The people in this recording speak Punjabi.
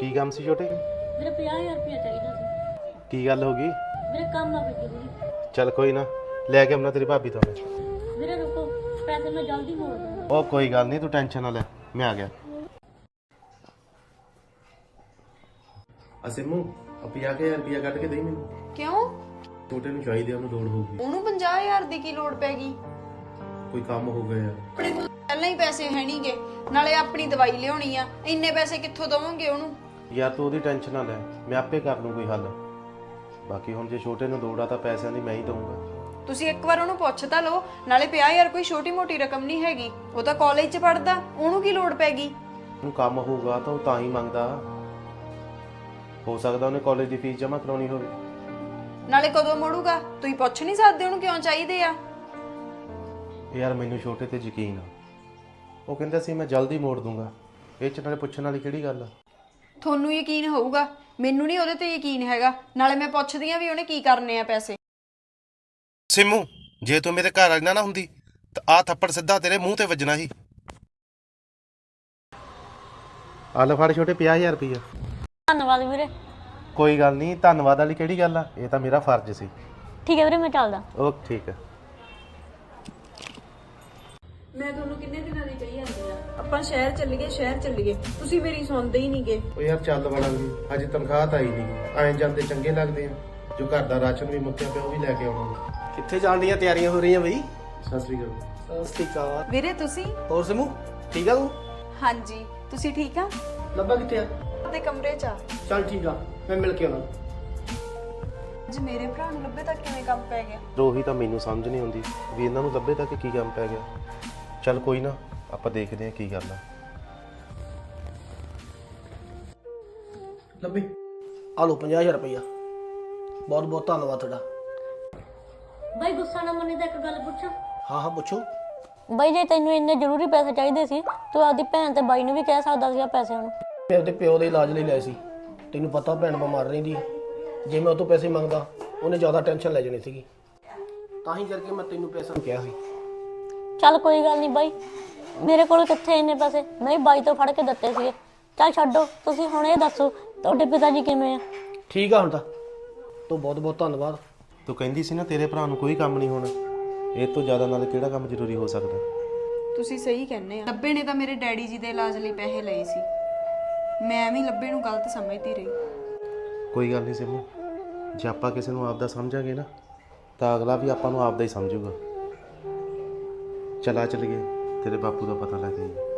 ਕੀ ਕੰਮ ਸੀ ਛੋਟੇ ਮੇਰੇ 50000 ਰੁਪਏ ਚਾਹੀਦਾ ਸੀ। ਕੀ ਗੱਲ ਹੋ ਗਈ? ਮੇਰੇ ਕੰਮ ਕੋਈ ਜ਼ਰੂਰੀ ਚੱਲ ਕੋਈ ਨਾ ਲੈ ਕੇ ਆਉਣਾ ਤੇਰੀ ਭਾਬੀ ਤੋਂ ਮੈਂ। ਵੀਰੇ ਰੁਕੋ ਪੈਸੇ ਮੈਂ ਜਲਦੀ ਮੋੜ ਦੂੰਗਾ। ਉਹ ਕੋਈ ਗੱਲ ਨਹੀਂ ਤੂੰ ਟੈਨਸ਼ਨ ਨਾ ਲੈ ਮੈਂ ਆ ਗਿਆ। ਅਸਿਮੂ ਆ 50000 ਰੁਪਇਆ ਕੱਢ ਕੇ ਦੇ ਮੈਨੂੰ। ਕਿਉਂ? ਛੋਟੇ ਨੂੰ ਚਾਹੀਦੇ ਉਹਨੂੰ ਲੋੜ ਹੋਊਗੀ। ਉਹਨੂੰ 50000 ਦੀ ਕੀ ਲੋੜ ਪੈ ਗਈ? ਕੋਈ ਕੰਮ ਹੋ ਗਿਆ ਯਾਰ। ਆਪਣੇ ਕੋਲ ਪਹਿਲਾਂ ਹੀ ਪੈਸੇ ਹੈ ਨਹੀਂਗੇ ਨਾਲੇ ਆਪਣੀ ਦਵਾਈ ਲਿਆਉਣੀ ਆ। ਇੰਨੇ ਪੈਸੇ ਕਿੱਥੋਂ ਦਵੋਗੇ ਉਹਨੂੰ? ਯਾਰ ਤੂੰ ਉਹਦੀ ਟੈਨਸ਼ਨ ਨਾ ਲੈ। ਮੈਂ ਆਪੇ ਕਰ ਲੂੰ ਕੋਈ ਹੱਲ। ਬਾਕੀ ਹੁਣ ਜੇ ਛੋਟੇ ਨੂੰ ਆ ਤਾਂ ਪੈਸਿਆਂ ਦੀ ਮੈਂ ਹੀ ਦਊਂਗਾ। ਤੁਸੀਂ ਇੱਕ ਵਾਰ ਉਹਨੂੰ ਪੁੱਛ ਤਾਂ ਲਓ। ਨਾਲੇ 50000 ਕੋਈ ਛੋਟੀ ਮੋਟੀ ਰਕਮ ਨਹੀਂ ਹੈਗੀ। ਉਹ ਤਾਂ ਕਾਲਜ 'ਚ ਪੜਦਾ ਉਹਨੂੰ ਕੀ ਲੋੜ ਪੈ ਗਈ ਉਹਨੂੰ ਕੰਮ ਹੋਊਗਾ ਤਾਂ ਉਹ ਤਾਂ ਹੀ ਮੰਗਦਾ। ਹੋ ਸਕਦਾ ਉਹਨੇ ਕਾਲਜ ਦੀ ਫੀਸ ਜਮ੍ਹਾਂ ਕਰਾਉਣੀ ਹੋਵੇ। ਨਾਲੇ ਕਦੋਂ ਮੋੜੂਗਾ? ਤੁਸੀਂ ਪੁੱਛ ਨਹੀਂ ਸਕਦੇ ਉਹਨੂੰ ਕਿਉਂ ਚਾਹੀਦੇ ਆ। ਯਾਰ ਮੈਨੂੰ ਛੋਟੇ ਤੇ ਯਕੀਨ ਆ। ਉਹ ਕਹਿੰਦਾ ਸੀ ਮੈਂ ਜਲਦੀ ਮੋੜ ਦੂੰਗਾ। ਇਹ ਚ ਨਾਲੇ ਪੁੱਛਣ ਵਾਲੀ ਕਿਹੜੀ ਗੱਲ ਆ? ਤੁਹਾਨੂੰ ਯਕੀਨ ਹੋਊਗਾ ਮੈਨੂੰ ਨਹੀਂ ਉਹਦੇ ਤੇ ਯਕੀਨ ਹੈਗਾ। ਨਾਲੇ ਮੈਂ ਪੁੱਛਦੀ ਆ ਵੀ ਉਹਨੇ ਕੀ ਕਰਨੇ ਆ ਪੈਸੇ। ਸਿਮੂ ਜੇ ਤੂੰ ਮੇਰੇ ਘਰ ਆਣਾ ਨਾ ਹੁੰਦੀ ਤਾਂ ਆ ਥੱਪੜ ਸਿੱਧਾ ਤੇਰੇ ਮੂੰਹ ਤੇ ਵੱਜਣਾ ਸੀ। ਆ ਲੈ ਫੜ ਛੋਟੇ 50000 ਰੁਪਇਆ ਧੰਨਵਾਦ ਵੀਰੇ। ਕੋਈ ਗੱਲ ਨਹੀਂ ਧੰਨਵਾਦ ਵਾਲੀ ਕਿਹੜੀ ਗੱਲ ਆ? ਇਹ ਤਾਂ ਮੇਰਾ ਫਰਜ਼ ਸੀ। ਠੀਕ ਹੈ ਵੀਰੇ ਮੈਂ ਚੱਲਦਾ। ਓਕੇ ਠੀਕ ਆ। ਮੈਂ ਤੁਹਾਨੂੰ ਕਿੰਨੇ ਦਿਨਾਂ ਦੀ ਕਹੀ ਜਾਂਦੀ ਆ ਆਪਾਂ ਸ਼ਹਿਰ ਚੱਲੀਏ ਸ਼ਹਿਰ ਚੱਲੀਏ। ਤੁਸੀਂ ਮੇਰੀ ਸੁਣਦੇ ਹੀ ਨਹੀਂਗੇ ਉਹ ਯਾਰ ਚੱਲ ਵੜਾਂਗੇ ਅਜੇ ਤਨਖਾਹ ਤਾਂ ਆਈ ਨਹੀਂ ਐਂ ਜਾਂਦੇ ਚੰਗੇ ਲੱਗਦੇ ਆ। ਜੋ ਘਰ ਦਾ ਰਾਸ਼ਨ ਵੀ ਮੁੱਕਿਆ ਪਿਆ ਉਹ ਵੀ ਲੈ ਕੇ ਆਉਣਾ। ਕਿੱਥੇ ਜਾਣ ਦੀਆਂ ਤਿਆਰੀਆਂ ਹੋ ਰਹੀਆਂ ਬਈ? ਸਤਿ ਸ੍ਰੀ ਅਕਾਲ। ਸਤਿ ਸ਼੍ਰੀ ਅਕਾਲ। ਵੀਰੇ ਤੁਸੀਂ? ਹੋਰ ਸਿਮੂ ਠੀਕ ਆ ਤੂੰ? ਹਾਂਜੀ। ਤੁਸੀਂ ਠੀਕ ਆ? ਲੱਭਾ ਕਿੱਥੇ ਆ? ਤੇ ਕਮਰੇ 'ਚ ਆ। ਚੱਲ ਠੀਕ ਆ ਮੈਂ ਮਿਲ ਕੇ ਆਉਣਾ। ਜੇ ਮੇਰੇ ਭਰਾ ਨੂੰ ਲੱਭੇ ਤਾਂ ਕਿਵੇਂ ਕੰਮ ਪੈ ਗਿਆ? ਰੋਹੀ ਤਾਂ ਮੈਨੂੰ ਸਮਝ ਨਹੀਂ ਆਉਂਦੀ ਵੀ ਇਹਨਾਂ ਨੂੰ ਲੱਭੇ ਤੱਕ ਕੀ ਕੰਮ ਪੈ ਗਿਆ। ਚੱਲ ਕੋਈ ਨਾ ਆਪਾਂ ਦੇਖਦੇ ਹਾਂ ਕੀ ਗੱਲ ਆ। ਲੱਭੀ ਆ ਲਓ 50000 ਰੁਪਇਆ ਬਹੁਤ ਬਹੁਤ ਧੰਨਵਾਦ ਤੁਹਾਡਾ। ਬਾਈ ਗੁੱਸਾ ਨਾ ਮੰਨੇ ਤਾਂ ਇੱਕ ਗੱਲ ਪੁੱਛਾਂ। ਹਾਂ ਹਾਂ ਪੁੱਛੋ। ਬਾਈ ਜੇ ਤੈਨੂੰ ਇੰਨੇ ਜ਼ਰੂਰੀ ਪੈਸੇ ਚਾਹੀਦੇ ਸੀ ਤੂੰ ਆਪਦੀ ਭੈਣ ਤੇ ਬਾਈ ਨੂੰ ਵੀ ਕਹਿ ਸਕਦਾ ਸੀਗਾ ਪੈਸੇ ਉਹਨੂੰ ਮੈਂ ਉਹਦੇ ਪਿਓ ਦੇ ਇਲਾਜ ਲਈ ਲਏ ਸੀ। ਤੈਨੂੰ ਪਤਾ ਭੈਣ ਬਿਮਾਰ ਰਹਿੰਦੀ ਹੈ ਜੇ ਮੈਂ ਉਹ ਤੋਂ ਪੈਸੇ ਮੰਗਦਾ ਉਹਨੇ ਜ਼ਿਆਦਾ ਟੈਨਸ਼ਨ ਲੈ ਜਾਣੀ ਸੀਗੀ। ਤਾਂ ਹੀ ਕਰਕੇ ਮੈਂ ਤੈਨੂੰ ਪੈਸਾ ਕਿਹਾ ਸੀ। ਚੱਲ ਕੋਈ ਗੱਲ ਨਹੀਂ ਬਾਈ। ਮੇਰੇ ਕੋਲ ਕਿੱਥੇ ਇੰਨੇ ਪੈਸੇ? ਮੈਂ ਹੀ ਬਾਈ ਤੋਂ ਫੜ ਕੇ ਦਿੱਤੇ ਸੀਗੇ। ਚੱਲ ਛੱਡੋ ਤੁਸੀਂ ਹੁਣ ਇਹ ਦੱਸੋ ਤੁਹਾਡੇ ਪਿਤਾ ਜੀ ਕਿਵੇਂ ਆ? ਠੀਕ ਆ ਹੁਣ ਤਾਂ। ਤੂੰ ਬਹੁਤ ਬਹੁਤ ਧੰਨਵਾਦ। ਤੂੰ ਕਹਿੰਦੀ ਸੀ ਨਾ ਤੇਰੇ ਭਰਾ ਨੂੰ ਕੋਈ ਕੰਮ ਨਹੀਂ ਹੋਣਾ। ਇਹ ਤੋਂ ਜ਼ਿਆਦਾ ਨਾਲ ਕਿਹੜਾ ਕੰਮ ਜ਼ਰੂਰੀ ਹੋ ਸਕਦਾ? ਤੁਸੀਂ ਸਹੀ ਕਹਿੰਦੇ ਆ। ਲੱਭੇ ਨੇ ਤਾਂ ਮੇਰੇ ਡੈਡੀ ਜੀ ਦੇ ਇਲਾਜ ਲਈ ਪੈਸੇ ਲਏ ਸੀ। ਮੈਂ ਹੀ ਲੱਭੇ ਨੂੰ ਗਲਤ ਸਮਝਦੀ ਰਹੀ। ਕੋਈ ਗੱਲ ਨਹੀਂ ਸਿਮੂ ਜੇ ਆਪਾਂ ਕਿਸੇ ਨੂੰ ਆਪਦਾ ਸਮਝਾਂਗੇ ਨਾ ਤਾਂ ਅਗਲਾ ਵੀ ਆਪਾਂ ਨੂੰ ਆਪਦਾ ਹੀ ਸਮਝੂਗਾ। ਚਲਾ ਚਲੀਏ ਤੇਰੇ ਬਾਪੂ ਦਾ ਪਤਾ ਲੱਗ ਜਾਈਏ